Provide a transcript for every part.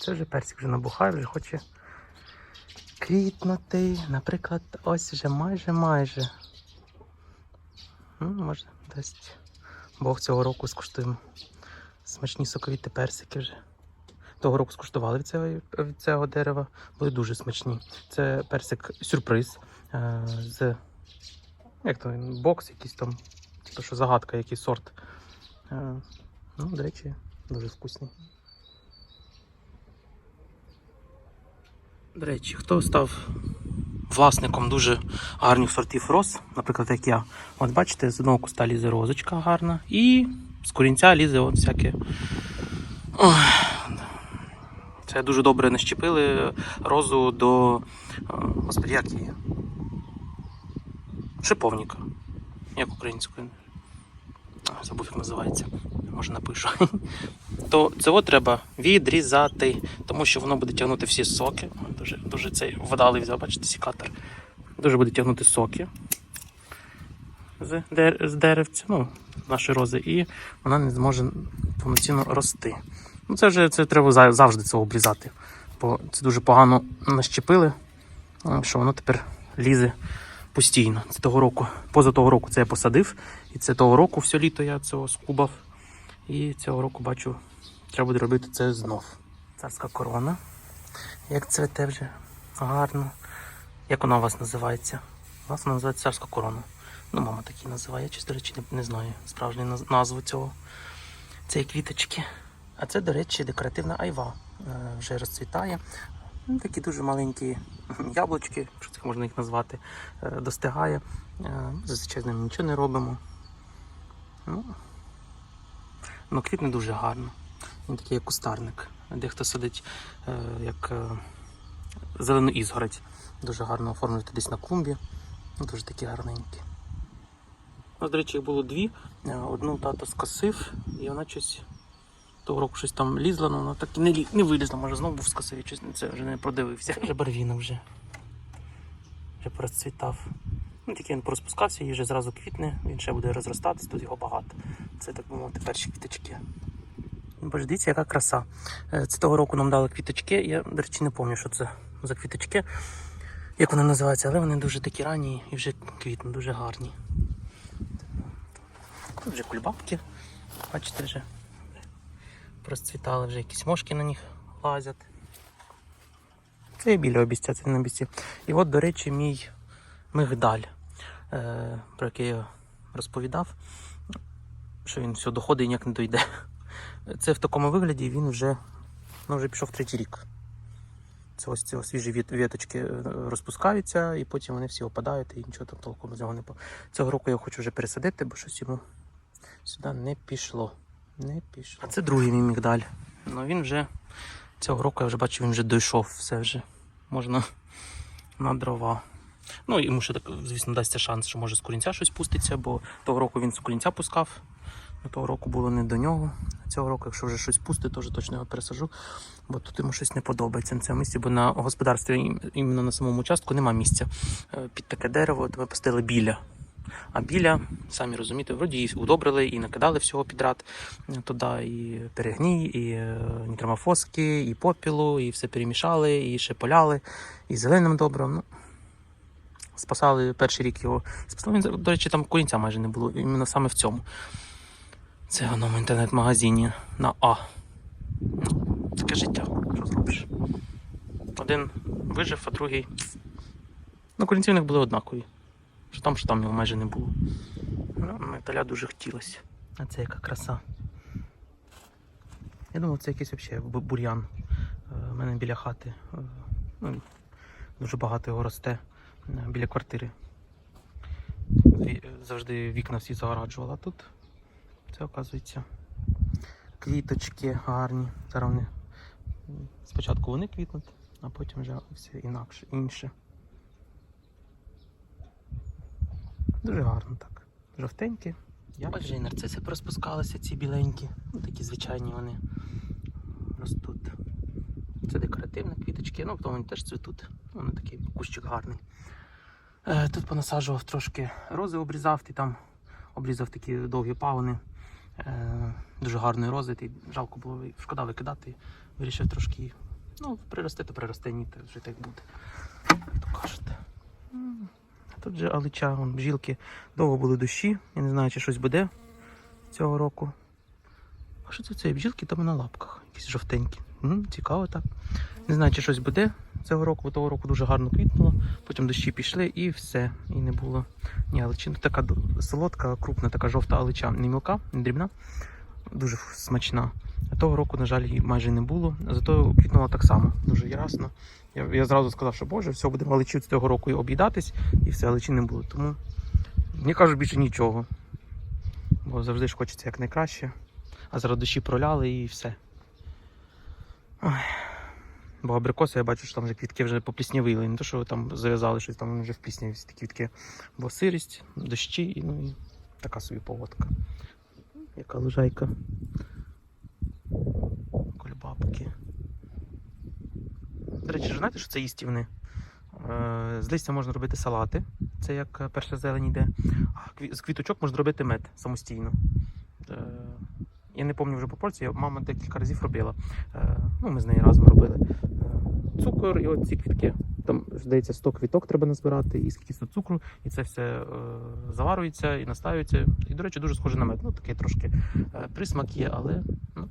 Це вже персик вже набухає, вже хоче квітнути. Наприклад, ось вже майже майже. Ну, може, дасть Бог цього року скуштуємо. Смачні соковіті персики вже. Того року скуштували від цього, від цього дерева. Були дуже смачні. Це персик сюрприз е, з як то бокс, якийсь там, типу, що загадка, який сорт. Е, ну, до речі, дуже вкусний. До речі, хто став власником дуже гарних сортів роз, наприклад, як я. От бачите, з одного куста лізе розочка гарна, і з корінця лізе от всяке. Це дуже добре нащепили розу до. е, Господи, як її? Шиповника. Як українською. Забув, як називається. Може напишу. То цього треба відрізати, тому що воно буде тягнути всі соки. Дуже, дуже цей вдалий взяв, бачите, сікатор. Дуже буде тягнути соки з, з деревця, ну, нашої рози, і вона не зможе повноцінно рости. Ну, це вже це треба завжди цього обрізати, бо це дуже погано нащепили, що воно тепер лізе постійно. Це того року, поза того року це я посадив, і це того року все літо я цього скубав. І цього року бачу, треба буде робити це знов. Царська корона. Як цвете вже гарно. Як вона у вас називається? У вас вона називається царська корона. Ну, мама так її називає, чесно, до речі, не, не знаю справжню назву цього. Цієї квіточки. А це, до речі, декоративна айва. Е, вже розцвітає. Ну, такі дуже маленькі яблучки, якщо так можна їх назвати, е, достигає. Е, Зазвичай з ними нічого не робимо. Ну, Ну, квітне дуже гарно. Він такий як кустарник. Дехто садить е, як зелену ізгородь. Дуже гарно оформлювати десь на клумбі. Ну, дуже такі гарненькі. У нас, до речі, їх було дві. Одну тато скосив, і вона щось того року щось там лізла, але вона так і не, лі- не вилізла. Може знову був скосив, я щось це вже не продивився. Вже барвіна вже. Вже розцвітав. Ну, тільки він порозпускався і вже зразу квітне, він ще буде розростатись, тут його багато. Це так би мовити перші квіточки. Боже, дивіться, яка краса. Е, Це того року нам дали квіточки. Я, до речі, не пам'ятаю, що це за квіточки, як вони називаються, але вони дуже такі ранні і вже квітнуть, дуже гарні. Тут вже кульбабки, бачите, вже розцвітали, вже якісь мошки на них лазять. Це є біля обіця, це не обіця. І от, до речі, мій мигдаль, е, про який я розповідав, що він все доходить і ніяк не дойде. Це в такому вигляді він вже, ну, вже пішов третій рік. Це ось ці свіжі віточки е, розпускаються, і потім вони всі опадають, і нічого там толком з нього не по. Цього року я хочу вже пересадити, бо щось йому сюди не пішло. Не пішло. А це другий мій мігдаль. Ну він вже цього року я вже бачу, він вже дійшов, все вже можна на дрова. Ну, йому ще так, звісно, дасться шанс, що може з корінця щось пуститься, бо того року він з корінця пускав. Ну, Того року було не до нього. Цього року, якщо вже щось пустить, то вже точно його пересажу, бо тут йому щось не подобається на цьому місці, бо на господарстві іменно на самому участку нема місця е, під таке дерево, то ми пустили біля. А біля, самі розумієте, вроді і удобрили, і накидали всього підряд е, туди, і перегній, і е, нітромофоски, і попілу, і все перемішали, і ще поляли, і зеленим добром. Ну, спасали перший рік його. Спасали, до речі, там корінця майже не було, іменно саме в цьому. Це воно в інтернет-магазині на А. Таке життя, що зробиш. Один вижив, а другий. Ну, корінці в них були однакові. Що там, що там його майже не було. Ну, Металя дуже хотілося. А це яка краса. Я думав, це якийсь взагалі бур'ян. Е, У мене біля хати. е, Ну, дуже багато його росте е, біля квартири. Завжди вікна всі загораджувала. Тут це оказується квіточки гарні. Зараз вони спочатку вони квітнуть, а потім вже все інакше, інше. Дуже гарно так. Жовтенькі. Отже, і нарциси розпускалися, ці біленькі. Ну, такі звичайні вони ростуть. Це декоративні квіточки, ну вони теж цвітуть. Вони такий кущик гарний. Е, тут понасаджував трошки рози обрізав, і там обрізав такі довгі пагони. Е, дуже гарної рози, і жалко було шкода викидати. Вирішив трошки. Ну, приросте, то приросте, ні, то вже так буде. Як то кажете. М, Тут же алича, вон, бжілки. Довго були дощі. Я не знаю, чи щось буде цього року. А що це це? Бджілки там на лапках, якісь жовтенькі. М, цікаво так. Не знаю, чи щось буде цього року, бо того року дуже гарно квітнуло. Потім дощі пішли і все. І не було ні аличі. Така солодка, крупна, така жовта алича, не мілка, не дрібна. Дуже смачна. Того року, на жаль, її майже не було. Зато квітнула так само, дуже ясно. Я, я зразу сказав, що Боже, все, будемо аличі цього року і об'їдатись, і все, аличі не було. Тому мені кажуть більше нічого. Бо завжди ж хочеться як найкраще. А зараз дощі проляли і все. Ой. Бо абрикоси, я бачу, що там вже квітки вже попліснявили. Не то, що там зав'язали щось, там вже в плісняві всі ті квітки. Бо сирість, дощі, і, ну і така собі поводка. Яка лужайка. Кульбабки. До речі, знаєте, що це їстівне? Е, З листя можна робити салати, це як е, перша зелень йде. А з квіточок можна робити мед самостійно. Е, Я не пам'ятаю вже пропорції, мама декілька разів робила. Е, Ну, ми з нею разом робили. Цукор і оці квітки. Там, здається, 100 квіток треба назбирати, і скільки 100 цукру, і це все е, заварюється і настаюється. І, до речі, дуже схоже на мед. Ну, такий трошки е, присмак є, але. Ну.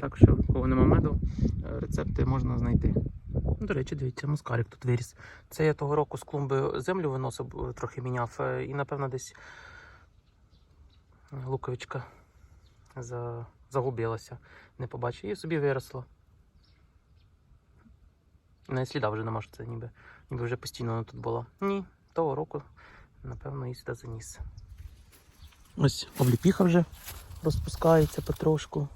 Так що, кого нема меду, е, рецепти можна знайти. Ну, До речі, дивіться, мускарик тут виріс. Це я того року з клумби землю виносив, е, трохи міняв, е, і напевно десь луковичка загубилася. Не побачив. І собі виросла. Навіть сліда вже нема, що це ніби, ніби вже постійно вона тут була. Ні, того року, напевно, і сюди заніс. Ось обліпіха вже розпускається потрошку.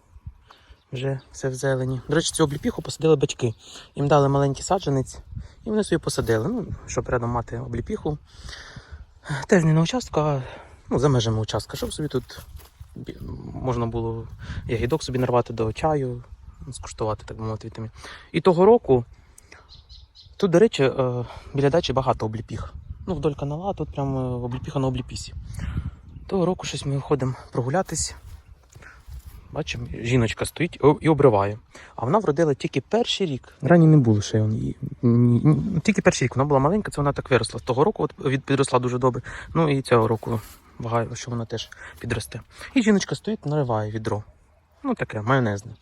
Вже все в зелені. До речі, цю обліпіху посадили батьки. Їм дали маленький саджанець, і вони собі посадили. Ну, щоб рядом мати обліпіху. Теж не на участку, а ну, за межами участка, щоб собі тут можна було ягідок собі нарвати до чаю, скуштувати, так би мовити, вітамін. І того року тут, до речі, е, біля дачі багато обліпіх. Ну, вдоль канала, тут прямо обліпіха на обліпісі. Того року щось ми виходимо прогулятись. Бачимо, жіночка стоїть і- обриває. А вона вродила тільки перший рік. Рані не було ще її. Тільки перший рік. Вона була маленька, це вона так виросла. З Того року від підросла дуже добре. Ну і цього року вважаю, що вона теж підросте. І жіночка стоїть, нариває відро. Ну таке, майонезне.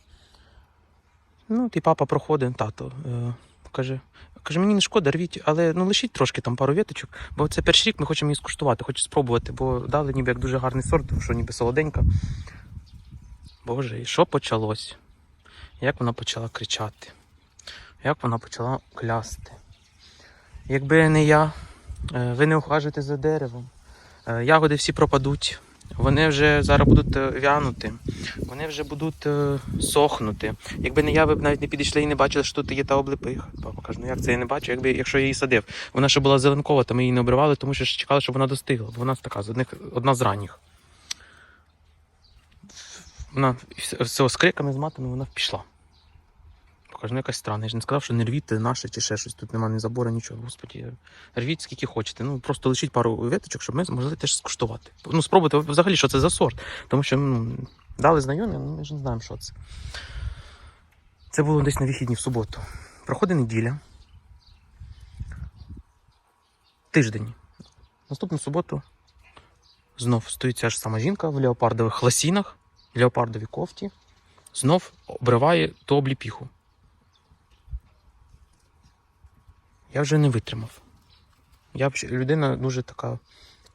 Ну, і папа проходить, тато. Е, каже, каже, мені не шкода, рвіть, але ну лишіть трошки там пару віточок, бо це перший рік ми хочемо її скуштувати, хочу спробувати, бо дали ніби як дуже гарний сорт, що ніби солоденька. Боже, і що почалось? Як вона почала кричати? Як вона почала клясти? Якби не я, е, ви не ухажуєте за деревом, е, ягоди всі пропадуть. Вони вже зараз будуть е, вянути, вони вже будуть сохнути. Якби не я, ви б навіть не підійшли і не бачили, що тут є та облепиха. Папа каже, ну як це я не бачу, якби якщо я її садив. Вона ще була зеленкова, то ми її не обривали, тому що чекали, щоб вона достигла. Бо вона така з одних, одна з ранніх. Вона з- з криками, з матами вона пішла. Покажу, ну якась странна. Я ж не сказав, що не рвіть наше чи ще щось. Тут немає ні забору, нічого. Господі, рвіть скільки хочете. Ну просто лишіть пару виточок, щоб ми змогли теж скуштувати. Ну, спробуйте взагалі, що це за сорт. Тому що ну, дали знайомі, ну ми ж не знаємо, що це. Це було десь на вихідні в суботу. Проходить неділя. Тиждень. Наступну суботу знов стоїть ця ж сама жінка в леопардових ласінах, в леопардовій кофті, знов обриває ту обліпіху. Я вже не витримав. Я людина дуже така,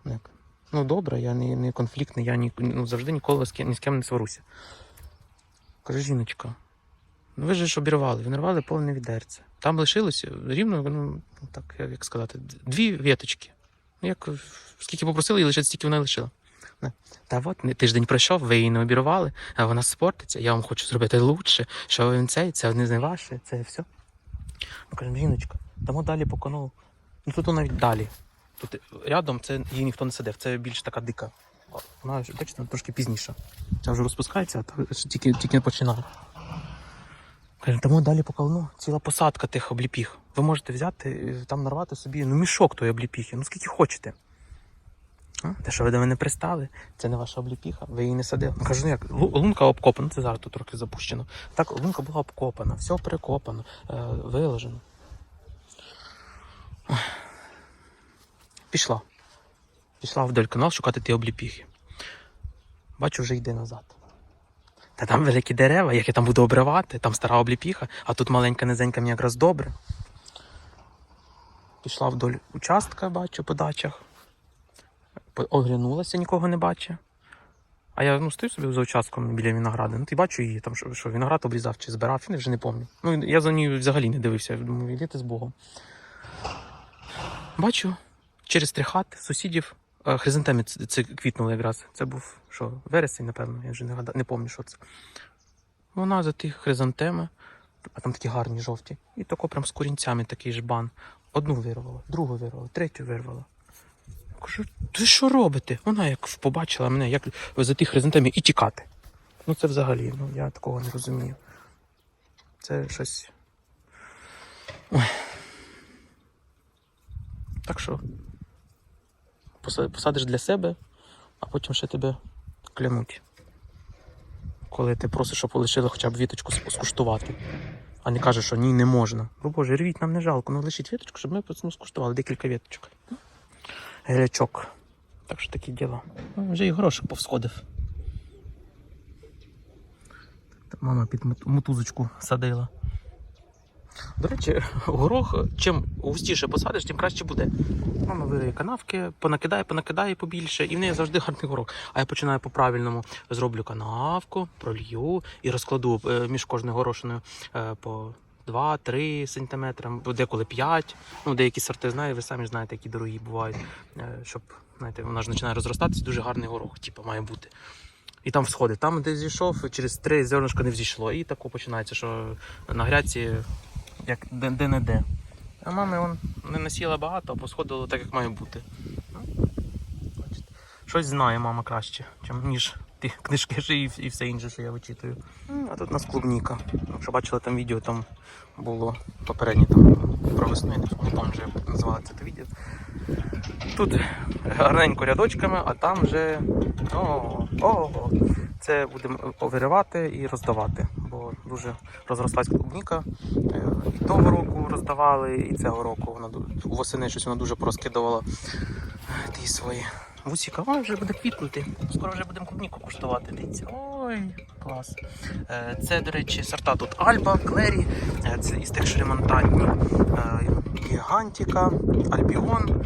ну, як, ну добра, я не, не конфліктний, я ні, ну, завжди ніколи з ким, ні з ким не сваруся. Кажу, жіночка, ну ви ж обірвали, ви нарвали повне відерце. Там лишилося рівно, ну, так, як сказати, дві віточки. Ну, Як, скільки попросили, і лише стільки вона лишила. Не. Та от тиждень пройшов, ви її не обірвали, а вона спортиться. Я вам хочу зробити лучше, що він цей, це не ваше, це все. Ми кажемо, жіночка, дамо далі по каналу. Ну тут навіть далі. Тут рядом це її ніхто не сидив, це більш така дика. Вона бачите, трошки пізніше. Це вже розпускається, а тільки, тільки починає. Кажемо, дамо далі по колону. Ціла посадка тих обліпіх. Ви можете взяти, там нарвати собі ну, мішок тої обліпіхи, ну скільки хочете. А, те, що ви до мене пристали, це не ваша обліпіха, ви її не садили. Ну, кажу, ну як, лунка обкопана, це зараз тут трохи запущено. Так, лунка була обкопана, все перекопано, е, виложено. Пішла. Пішла вдоль канал шукати ті обліпіхи. Бачу, вже йде назад. Та там великі дерева, як я там буду обривати, там стара обліпіха, а тут маленька низенька мені якраз добре. Пішла вдоль участка, бачу, по дачах. Оглянулася, нікого не бачу. А я ну, стою собі за участком біля винограду. Ну, ти бачу її, там що, що виноград обрізав чи збирав, я вже не пам'ятаю. Ну, я за нею взагалі не дивився. Думаю, йдете з Богом. Бачу, через три хати сусідів е, хризантеми це квітнули якраз. Це був що, вересень, напевно, я вже не, гада- не пам'ятаю, що це. Вона за тих хризантеми, а там такі гарні жовті. І тако прям з корінцями такий жбан. Одну вирвала, другу вирвала, третю вирвала. Кажу, ти що робите? Вона як побачила мене, як за тих хризантемів і тікати. Ну це взагалі, ну я такого не розумію. Це щось. Ой. Так що посадиш для себе, а потім ще тебе клянуть. Коли ти просиш, щоб лишили хоча б віточку скуштувати. А не кажеш, що ні, не можна. Бо Боже, рвіть, нам не жалко, ну лишіть віточку, щоб ми скуштували декілька віточок. Гелячок. Так що такі діла. Ну, Вже і горошок повсходив. Мама під мотузочку садила. До речі, горох, чим густіше посадиш, тим краще буде. Мама вириє канавки, понакидає, понакидає побільше, і в неї завжди гарний горох. А я починаю по-правильному зроблю канавку, пролью і розкладу е, між кожною горошиною е, по 2-3 сантиметри, деколи 5. Ну, деякі сорти знаю, ви самі знаєте, які дорогі бувають. Е, Щоб, знаєте, вона ж починає розростатися, дуже гарний горох, типу, має бути. І там всходи. Там, де зійшов, через три зернышка не взійшло. І тако починається, що на грядці як де, де не де. А мами он не насіла багато, а посходило так, як має бути. Ну. Щось знає мама краще, ніж ті книжки ж і, і все інше, що я вичитую. А тут у нас клубніка. Якщо бачили там відео, там було попереднє там про весну, не пам'ятаю вже як називалося це відео. Тут гарненько рядочками, а там вже о, о, це будемо виривати і роздавати, бо дуже розрослась клубніка. Е, І того року роздавали, і цього року вона восени щось вона дуже порозкидувала ті свої вусіка. Ой, вже буде квітнути. Скоро вже будемо клубніку куштувати. Дивіться. Ой, клас. Е, Це, до речі, сорта тут Альба, Клері, е, це із тих, що ремонтантні. Е, Гігантіка, Альбіон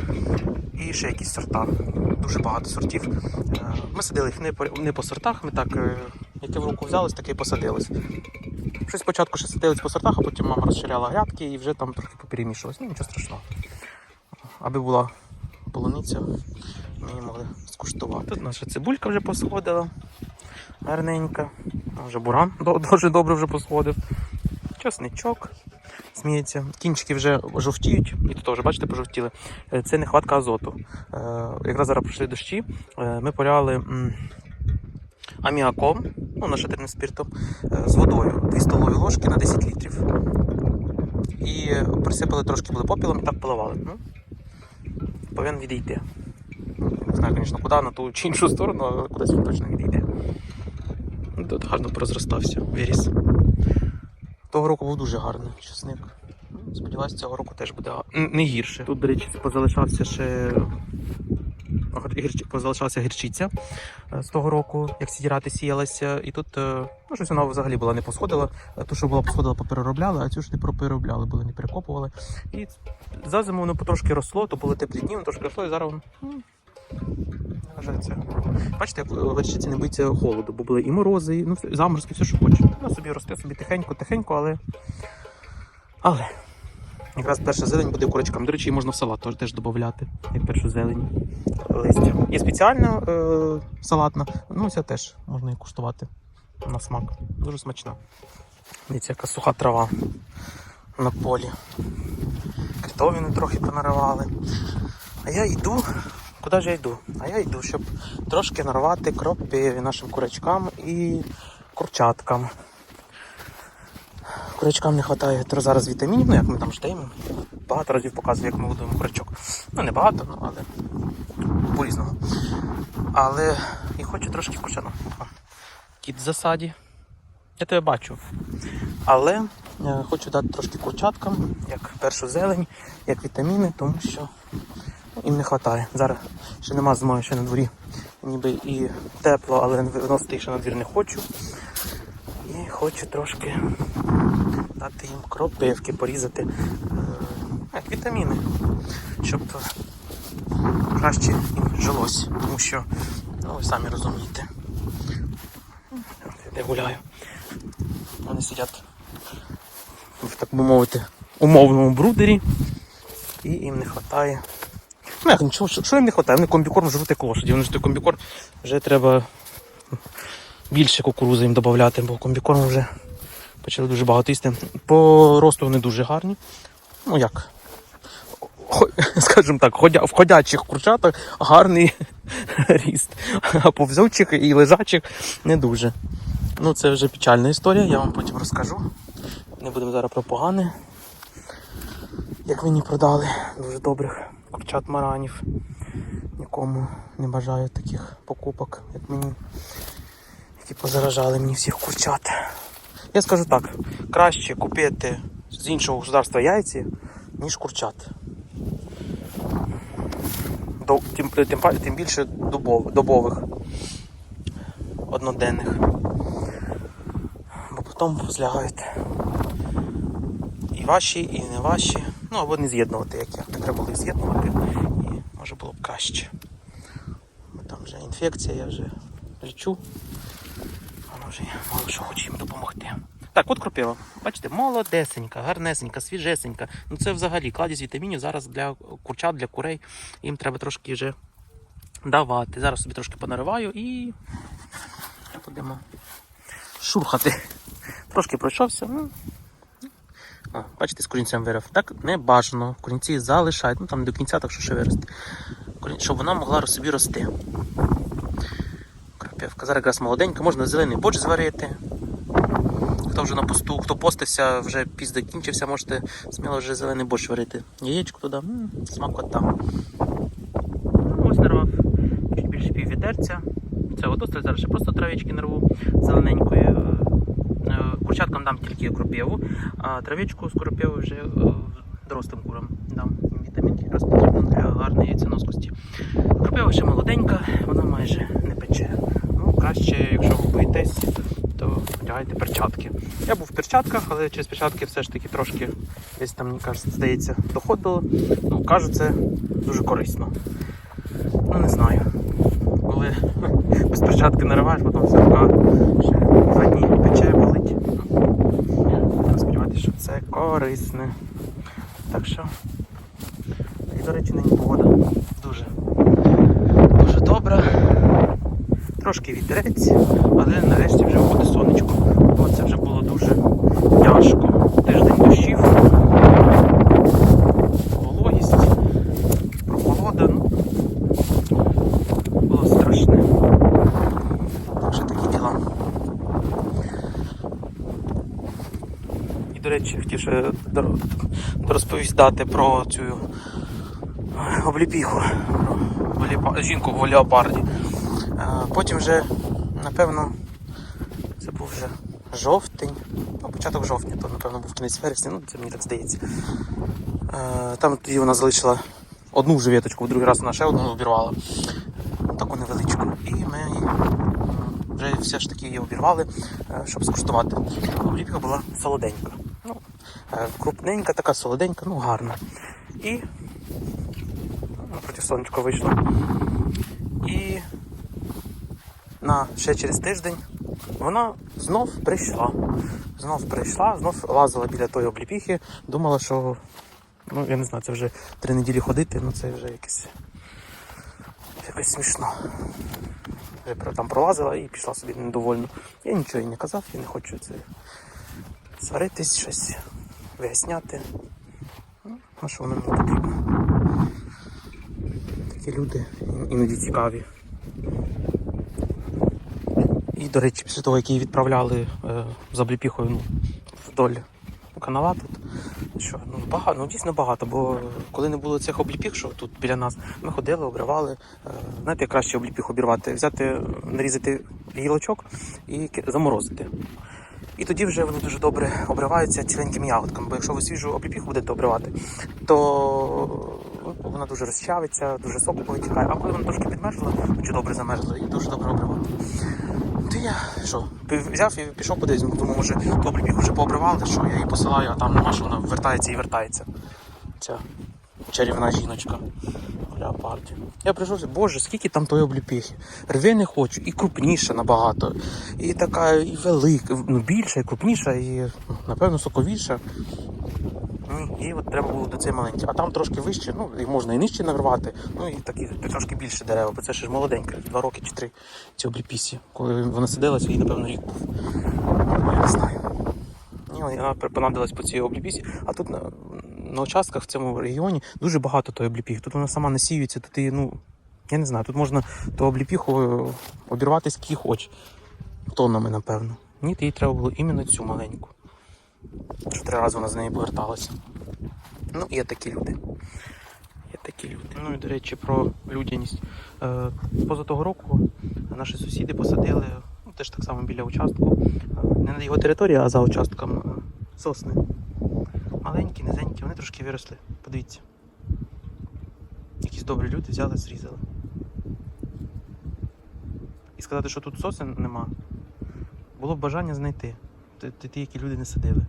і ще якісь сорта. Дуже багато сортів. Ми садили їх не по, не по сортах, ми так, яке в руку взялось, таке і посадилось. Щось спочатку ще садились по сортах, а потім мама розширяла грядки і вже там трохи поперемішувалось. Ну, нічого страшного. Аби була полуниця, могли скуштувати. Тут наша цибулька вже посходила. Гарненька. Вже буран дуже добре вже посходив. Часничок. Сміється. Кінчики вже жовтіють, і тут теж, бачите, пожовтіли. Е, Це нехватка азоту. Е, Якраз зараз пройшли дощі. е, Ми поляли аміаком, ну, нашатирним спиртом, з водою 2 столові ложки на 10 літрів. І присипали трошки були попілом і так поливали. Ну, повинен відійти. Не знаю, звісно, куди, на ту чи іншу сторону, але кудись він точно відійде. Ну, Тут гарно порозростався, виріс. Того року був дуже гарний часник. Ну, Сподіваюсь, цього року теж буде не гірше. Тут, до речі, позалишався ще позалишалася гірчиця е, з того року, як сідірати сіялася. І тут е, ну, щось вона взагалі була не посходила. Е, Ту, що була посходила, попереробляли, а цю ж не переробляли, були не перекопували. І за зиму воно потрошки росло, то були теплі дні, воно трошки росло, і зараз воно. Вважається. Бачите, як горчиці не боїться холоду, бо були і морози, і ну, заморозки, все, що хоче. Вона собі росте собі тихенько, тихенько, але. Але. Якраз перша зелень буде курочкам. До речі, її можна в салат теж, додати, як першу зелень. Листя. Є спеціальна е, салатна, ну ця теж можна і куштувати на смак. Дуже смачна. Дивіться, яка суха трава на полі. Критовини трохи понаривали. А я йду. Куди ж я йду? А я йду, щоб трошки нарвати кропиві нашим курочкам і курчаткам. Курячкам не вистачає зараз вітамінів, ну як ми там ждемо. Багато разів показую, як ми годуємо курячок. Ну не багато, ну але по-різному. Але і хочу трошки курчану. Кіт в засаді. Я тебе бачу. Але е, хочу дати трошки курчаткам, як першу зелень, як вітаміни, тому що їм не вистачає. Зараз ще нема зимою, ще на дворі. Ніби і тепло, але виносити їх ще на двір не хочу. І хочу трошки дати їм кропивки, порізати е, як вітаміни, щоб краще їм жилось. Тому що, ну ви самі розумієте. Я гуляю. Вони сидять в так би мовити умовному брудері і їм не вистачає. Ну як нічого, що що їм не вистачає? Вони комбікорм жруть як лошаді. Вони ж той комбікорм вже треба більше кукурузи їм додати, бо комбікорм вже почали дуже багато їсти. По росту вони дуже гарні. Ну як? Скажімо так, в ходячих курчатах гарний ріст. А повзучих і лежачих не дуже. Ну, це вже печальна історія, я вам потім розкажу. Не будемо зараз про погане. Як мені продали дуже добрих курчат маранів. Нікому не бажаю таких покупок, як мені, які позаражали мені всіх курчат. Я скажу так: краще купити з іншого государства яйці, ніж курчат. Тим, тим, тим більше добов, добових, одноденних. Бо потім злягають і ваші, і не ваші. Ну або не з'єднувати, як я. Треба було їх з'єднувати, і може було б краще. Там вже інфекція, я вже лічу. Вона вже мало що хоче їм допомогти. Так, от кропива. Бачите, молодесенька, гарнесенька, свіжесенька. Ну це взагалі кладість вітамінів зараз для курчат, для курей. Їм треба трошки вже давати. Зараз собі трошки понариваю і будемо шурхати. Трошки пройшовся. Ну, о, бачите, з корінцем вирив. Так не бажано. Корінці залишають. Ну там до кінця, так що ще вирости. Щоб вона могла собі рости. Крапівка. Зараз якраз молоденька, можна зелений борщ зварити. Хто вже на посту, хто постився, вже піст закінчився, можете сміло вже зелений борщ варити. Яєчко туди, м, смакота. Ну, ось нарвав чуть більше пів відерця. Це от зараз ще просто травички нарву зелененької. Курчаткам дам тільки кропиву, а травичку з кропиви вже е, дорослим курам дам вітамінки, якраз потрібно для гарної яйценоскості. Кропива ще молоденька, вона майже не пече. Ну, краще, якщо ви боїтесь, то одягайте перчатки. Я був в перчатках, але через перчатки все ж таки трошки десь там, мені кажеться, здається, доходило. Ну, кажу, це дуже корисно. Ну, не знаю. Коли без перчатки нариваєш, потім вся рука ще два дні пече, болить. Треба сподіватися, що це корисне. Так що. І, до речі, нині погода дуже, дуже добра. Трошки вітерець, але нарешті вже буде сонечко. Бо це вже було дуже тяжко. Тиждень дощів, вологість, прохолода. Ну, було страшне. Так що такі діла. І, до речі, хотів ще до- розповідати про цю обліпіху, про жінку в леопарді. Е, Потім вже, напевно, це був вже жовтень, ну, початок жовтня, то напевно був кінець вересня, ну це мені так здається. Е, Там тоді вона залишила одну вже віточку, в другий раз вона ще одну обірвала. Таку невеличку. І ми вже все ж таки її обірвали, е, щоб скуштувати. Обліпка була солоденька. Е, крупненька, така солоденька, ну гарна. І напроти сонечко вийшло. І на ще через тиждень вона знов прийшла. Знов прийшла, знов лазила біля тої обліпіхи, думала, що ну я не знаю, це вже три неділі ходити, ну це вже якесь якось смішно. Вже там пролазила і пішла собі недовольно. Я нічого їй не казав, я не хочу це сваритись, щось виясняти. Ну, а що воно мені потрібно? Такі люди іноді цікаві. І, до речі, після того, як її відправляли е, з обліпіхою ну, вдоль канала тут. Що, ну багато, ну дійсно багато, бо коли не було цих обліпіг, що тут біля нас, ми ходили, обривали. Е, Знаєте, як краще обліпіг обірвати, взяти, нарізати гілочок і заморозити. І тоді вже вони дуже добре обриваються ціленькими ягодками. Бо якщо ви свіжу обліпіху будете обривати, то ну, вона дуже розчавиться, дуже соку повитікає. А коли вона трошки підмерзла, дуже добре замерзла і дуже добре обривати. То я що, взяв і пішов кудись, думаю, може, ту обліпіху вже пообривали, що я її посилаю, а там нема, що вона вертається і вертається. Ця чарівна жіночка в леопарді. Я прийшов, боже, скільки там тої обліпіхи. Рви не хочу, і крупніша набагато. І така, і велика, ну більша, і крупніша, і ну, напевно соковіша. Ну, І от треба було до цієї маленькі. А там трошки вище, ну і можна і нижче нарвати, ну і такі трошки більше дерева, бо це ще ж молоденьке, два роки чи три ці обліпісі. Коли вона сидилась, їй, напевно, рік був. Ну, Я не знаю. Ні, вона понадилась по цій обліпісі, а тут на, участках в цьому регіоні дуже багато тої обліпіхи. Тут вона сама насіюється, тут і, ну, я не знаю, тут можна ту обліпіху е, обірвати скільки хоч. Тоннами, напевно. Ні, їй треба було іменно цю маленьку. Три рази вона з неї поверталася. Ну, є такі люди. Є такі люди. Ну і до речі, про людяність. Е, поза того року наші сусіди посадили, ну, теж так само біля участку, е, не на його території, а за участком сосни. Маленькі, низенькі, вони трошки виросли. Подивіться. Якісь добрі люди взяли, зрізали. І сказати, що тут сосен нема, було б бажання знайти. Ті, які люди не садили.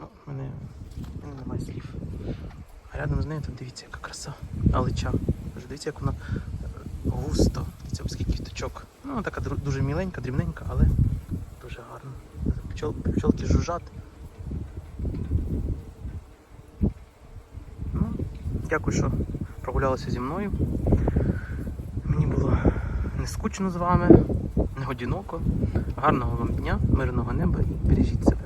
Ну, в мене, мене немає слів. А рядом з нею тут дивіться, яка краса. Алича. Дивіться, як вона е, густо. Дивіться, скільки квіточок. Ну, вона така дуже міленька, дрібненька, але дуже гарна. Пчол, пчолки жужжать. Ну, дякую, що прогулялися зі мною. Мені було не скучно з вами, не одиноко. Гарного вам дня, мирного неба і бережіть себе.